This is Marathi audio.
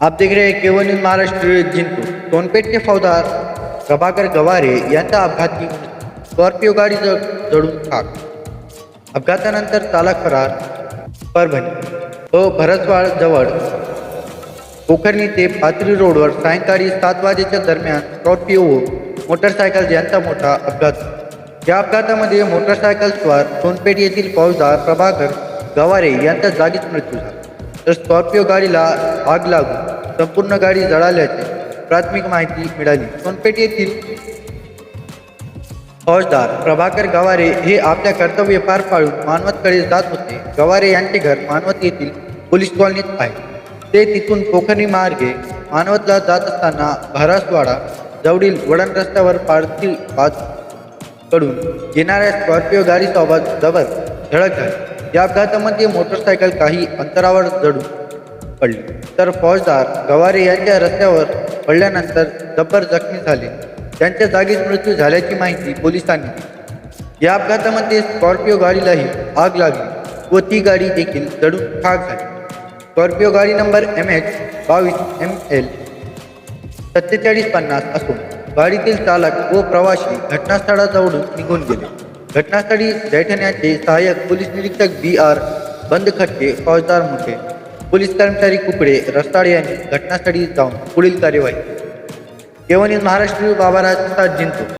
आप देख केवल महाराष्ट्र जिंतू सोनपेठचे फौजदार प्रभाकर गवारे यांचा अपघाती स्कॉर्पिओ गाडी जडून खाक। अपघातानंतर चालक फरार परभणी व भरसवाड जवळ पोखरणी ते पाथरी रोडवर सायंकाळी सात वाजेच्या दरम्यान स्कॉर्पिओ मोटरसायकल यांचा मोठा अपघात या अपघातामध्ये मोटरसायकल स्वार सोनपेठ येथील फौजदार प्रभाकर गवारे यांचा जागीच मृत्यू झाला. तर स्कॉर्पिओ गाडीला आग लागून संपूर्ण गाडी जळाल्याची प्राथमिक माहिती मिळाली. सोनपेठ येथील फौजदार प्रभाकर गवारे हे आपल्या कर्तव्य पार पाडून मानवतकडे जात होते. गवारे यांचे घर मानवत येथील पोलीस कॉलनीत आहे. ते तिथून पोखरणी मार्गे मानवतला जात असताना भरासवाडा जवळील वडण रस्त्यावर पार्थिव पाच कडून येणाऱ्या स्कॉर्पिओ गाडीसोबत जबर धडक झाली. या अपघातामध्ये मोटरसायकल काही अंतरावर जडून पडली. तर फौजदार गवारे यांच्या रस्त्यावर पडल्यानंतर जबर जखमी झाले. त्यांच्या जागीच मृत्यू झाल्याची माहिती पोलिसांनी दिली. या अपघातामध्ये स्कॉर्पिओ गाडीलाही आग लागली व ती गाडी देखील जडून खाक झाली. स्कॉर्पिओ गाडी नंबर एम एच बावीस एम एल सत्तेचाळीस पन्नास असून गाडीतील चालक व प्रवाशी घटनास्थळाजवळून निघून गेले. घटनास्थळी दैठण्याचे सहाय्यक पोलीस निरीक्षक बी आर बंदखटके फौजदार मुठे. पोलीस कर्मचारी कुकडे रस्ताळे यांनी घटनास्थळी जाऊन पुढील कार्यवाही केवळ महाराष्ट्र बाबाराज जिंतो.